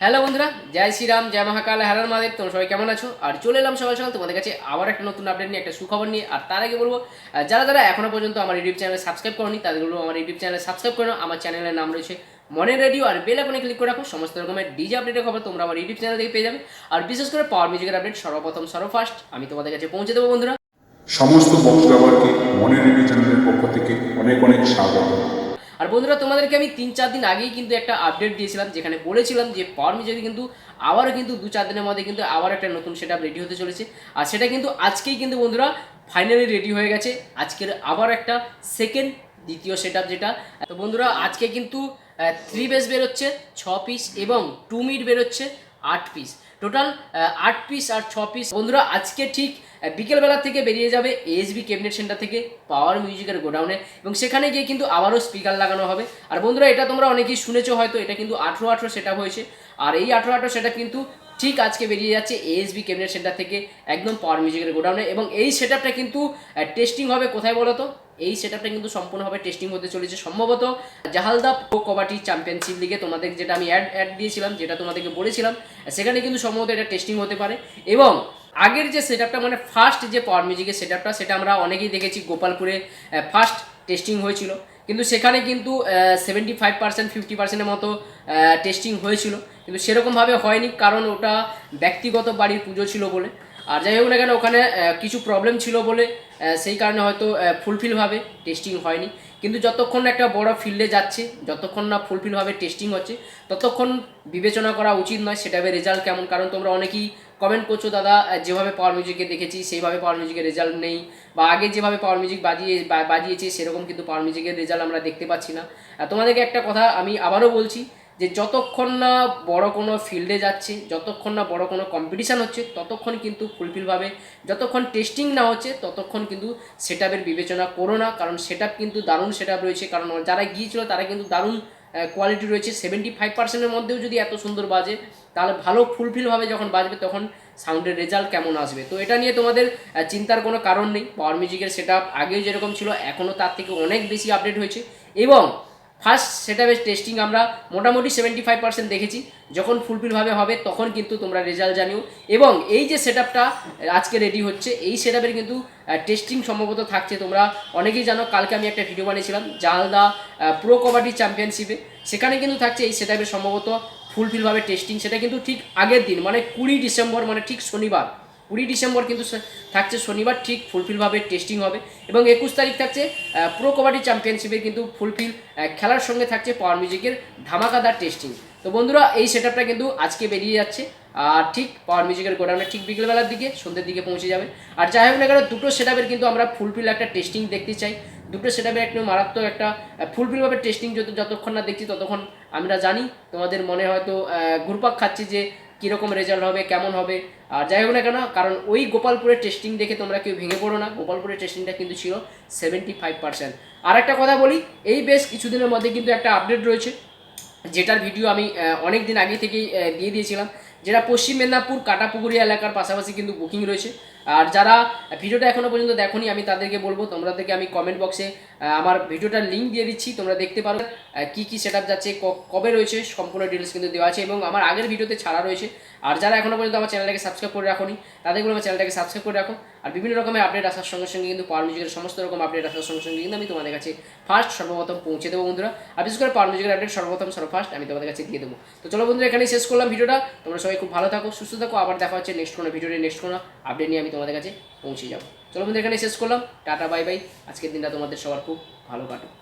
Hello বন্ধুরা, জয় শ্রীরাম, জয় মহাকাল হারার মাদেব তোমরা সবাই কেমন আছো? আর চলে এলাম সকাল সকাল তোমাদের কাছে আবার একটা নতুন আপডেট নিয়ে, একটা সুখবর নিয়ে। আর তার আগে বলব যারা যারা এখনও পর্যন্ত আমার ইউটিউব চ্যানেলে সাবস্ক্রাইব করনি, তাদের বলব আমার ইউটিউব চ্যানেলে সাবস্ক্রাইব করো আমার চ্যানেলের নাম রয়েছে মনের রেডিও আর বেল আইকনে ক্লিক করে রাখো। সমস্ত রকমের ডিজে আপডেটের খবর তোমরা আমার ইউটিউব চ্যানেল থেকে পেয়ে যাবে। আর বিশেষ করে পাওয়ার মিউজিকের আপডেট সর্বপ্রথম, সর্বফার্স্ট আমি তোমাদের কাছে পৌঁছে দেবো বন্ধুরা। সমস্ত বক্স ব্যবহারকে মনের রেডিও চ্যানেলের পক্ষ থেকে অনেক অনেক স্বাগত। আর বন্ধুরা, তোমাদেরকে আমি তিন চার দিন আগেই কিন্তু একটা আপডেট দিয়েছিলাম, যেখানে বলেছিলাম যে পাওয়ার মিউজিকে কিন্তু আবারও কিন্তু দু চার দিনের মধ্যে কিন্তু আবার একটা নতুন সেট রেডি হতে চলেছে। আর সেটা কিন্তু আজকেই কিন্তু বন্ধুরা ফাইনালি রেডি হয়ে গেছে। আজকের আবার একটা সেকেন্ড দ্বিতীয় সেট যেটা। তো বন্ধুরা, আজকে কিন্তু থ্রি বেস বেরোচ্ছে, ছ পিস এবং টু মিট বেরোচ্ছে। আট পিস টোটাল আট পিস আর ছ পিস বন্ধুরা, আজকে ঠিক বিকেলবেলা থেকে বেরিয়ে যাবে এএসবি ক্যাবিনেট সেন্টার থেকে পাওয়ার মিউজিকের গোডাউনে এবং সেখানে গিয়ে কিন্তু আবারও স্পিকার লাগানো হবে। আর বন্ধুরা, এটা তোমরা অনেকেই শুনেছো হয়তো, এটা কিন্তু আঠেরো আঠেরো সেট হয়েছে। আর এই আঠেরো আঠেরো সেটা কিন্তু ঠিক আজকে বেরিয়ে যাচ্ছে এএসবি ক্যাবিনেট সেন্টার থেকে একদম পাওয়ার মিউজিকের গোডাউনে এবং এই সেটআপটা কিন্তু টেস্টিং হবে কোথায় বলো তো এই সেটআপটা কিন্তু সম্পূর্ণভাবে টেস্টিং হতে চলেছে সম্ভবত জাহালদা প্রো কবাডি চ্যাম্পিয়নশিপ লিগে তোমাদের যেটা আমি অ্যাড অ্যাড দিয়েছিলাম, যেটা তোমাদেরকে বলেছিলাম, সেখানে কিন্তু সম্ভবত এটা টেস্টিং হতে পারে। এবং আগের যে সেটআপটা মানে ফার্স্ট যে পাওয়ার মিউজিকের সেটআপটা সেটা আমরা অনেকেই দেখেছি গোপালপুরে ফার্স্ট টেস্টিং হয়েছিল। কিন্তু সেখানে কিন্তু সেভেন্টি ফাইভ পার্সেন্ট ফিফটি পার্সেন্টের মতো টেস্টিং হয়েছিল। কিন্তু সেরকমভাবে হয়নি, কারণ ওটা ব্যক্তিগত বাড়ির পুজো ছিল বলে। আর যাই হোক না কেন, ওখানে কিছু প্রবলেম ছিল বলে সেই কারণে হয়তো ফুলফিলভাবে টেস্টিং হয়নি। কিন্তু যতক্ষণ একটা বড় ফিল্ডে যাচ্ছে, যতক্ষণ না ফুলফিলভাবে টেস্টিং হচ্ছে, ততক্ষণ বিবেচনা করা উচিত নয় সেটাবে রেজাল্ট কেমন। কারণ তোমরা অনেকেই কমেন্ট করছ, দাদা যেভাবে পাওয়ার মিউজিকে দেখেছি, সেইভাবে পাওয়ার মিউজিকের রেজাল্ট নেই। বা আগে যেভাবে পাওয়ার মিউজিক বাজিয়ে বাজিয়েছে, সেরকম কিন্তু পাওয়ার মিউজিকের রেজাল্ট আমরা দেখতে পাচ্ছি না। তোমাদেরকে একটা কথা আমি আবারও বলছি যে যতক্ষণ না বড় কোনো ফিল্ডে যাচ্ছে, যতক্ষণ না বড় কোনো কম্পিটিশান হচ্ছে, ততক্ষণ কিন্তু ফুলফিলভাবে যতক্ষণ টেস্টিং না হচ্ছে, ততক্ষণ কিন্তু সেটআপের বিবেচনা করো না। কারণ সেটআপ কিন্তু দারুণ সেটআপ রয়েছে। কারণ যারা গিয়েছিল, তারা কিন্তু দারুণ কোয়ালিটি রয়েছে। সেভেন্টি ফাইভ পার্সেন্টের মধ্যেও যদি এত সুন্দর বাজে, তাহলে ভালো ফুলফিলভাবে যখন বাজবে, তখন সাউন্ডের রেজাল্ট কেমন আসবে? তো এটা নিয়ে তোমাদের চিন্তার কোনো কারণ নেই। পাওয়ার মিউজিকের সেট আগেও যেরকম ছিল এখনও তার থেকে অনেক বেশি আপডেট হয়েছে। এবং ফার্স্ট সেটআপের টেস্টিং আমরা মোটামুটি সেভেন্টি ফাইভ পার্সেন্ট দেখেছি। যখন ফুলফিলভাবে হবে, তখন কিন্তু তোমরা রেজাল্ট জানিও। এবং এই যে সেটআপটা আজকে রেডি হচ্ছে, এই সেটআপের কিন্তু টেস্টিং সম্ভবত থাকছে তোমরা অনেকেই জানো, কালকে আমি একটা ভিডিও বানিয়েছিলাম, জালদা প্রো কবাডি চ্যাম্পিয়নশিপে সেখানে কিন্তু থাকছে এই সেটআপের সম্ভবত ফুলফিলভাবে টেস্টিং সেটা কিন্তু ঠিক আগের দিন মানে কুড়ি ডিসেম্বর মানে ঠিক শনিবার। কুড়ি ডিসেম্বর কিন্তু থাকছে শনিবার, ঠিক ফুলফিলভাবে টেস্টিং হবে। এবং একুশ তারিখ থাকছে প্রো কবাডি চ্যাম্পিয়নশিপে কিন্তু ফুলফিল খেলার সঙ্গে থাকছে পাওয়ার মিউজিকের ধামাকাদার টেস্টিং তো বন্ধুরা, এই সেটআপটা কিন্তু আজকে বেরিয়ে যাচ্ছে। আর ঠিক পাওয়ার মিউজিকের গোডাউনে ঠিক বিকেলবেলার দিকে, সন্ধ্যের দিকে পৌঁছে যাবে। আর যাই হোক না কেন, দুটো সেটআপের কিন্তু আমরা ফুলফিল একটা টেস্টিং দেখতে চাই। দুটো সেটআপের একটু মারাত্মক একটা ফুলফিলভাবে টেস্টিং যত যতক্ষণ না দেখছি ততক্ষণ আমরা জানি। তোমাদের মনে হয়তো ঘুরপাক খাচ্ছি যে কীরকম রেজাল্ট হবে, কেমন হবে, আর যাই হোক না কেন, কারণ ওই গোপালপুরের টেস্টিং দেখে তোমরা কেউ ভেঙে পড়ো না। গোপালপুরের টেস্টিংটা কিন্তু ছিল সেভেন্টি ফাইভ পার্সেন্ট আর একটা কথা বলি, এই বেশ কিছুদিনের মধ্যে কিন্তু একটা আপডেট রয়েছে, যেটার ভিডিও আমি অনেক দিন আগে থেকেই দিয়ে দিয়েছিলাম। যেটা পশ্চিম মেদিনীপুর, কাটাপুকুরিয়া এলাকার পাশাপাশি কিন্তু বুকিং রয়েছে। আর যারা ভিডিওটা এখনও পর্যন্ত দেখোনি, আমি তাদেরকে বলব, তোমরা তোমাদেরকে আমি কমেন্ট বক্সে আমার ভিডিওটার লিঙ্ক দিয়ে দিচ্ছি, তোমরা দেখতে পারো কি কি সেট যাচ্ছে কবে রয়েছে, সম্পূর্ণ ডিটেলস কিন্তু দেওয়া আছে এবং আমার আগের ভিডিওতে ছাড়া রয়েছে। আর যারা এখনও পর্যন্ত আমার চ্যানেলটাকে সাবস্ক্রাইব করে রাখোনি তাদেরকে আমার চ্যানেলটাকে সাবস্ক্রাইব করে রাখো। আর বিভিন্ন রকমের আপডেট আসার সঙ্গে সঙ্গে কিন্তু পাওয়ার মিউজিকের সমস্ত রকম আপডেট আসার সঙ্গে সঙ্গে কিন্তু আমি তোমাদের কাছে ফার্স্ট সর্বপ্রথম পৌঁছে দেবো বন্ধুরা। আর বিশেষ করে পাওয়ার মিউজিকের আপডেট সর্বপ্রথম, সর্বফার্স্ট আমি তোমাদের কাছে দিয়ে দেবো। তো চলো বন্ধুরা, এখানেই শেষ করলাম ভিডিওটা। তোমরা সবাই খুব ভালো থাকো, সুস্থ থাকো। আবার দেখা হচ্ছে নেক্সট কোনো ভিডিওতে নেক্সট কোনো আপডেট নিয়ে আমি তোমাদের কাছে পৌঁছে যাব। চলো বন্ধু এখানে শেষ করলাম। টাটা বাই বাই আজকের দিনটা তোমাদের সবার খুব ভালো কাটুক।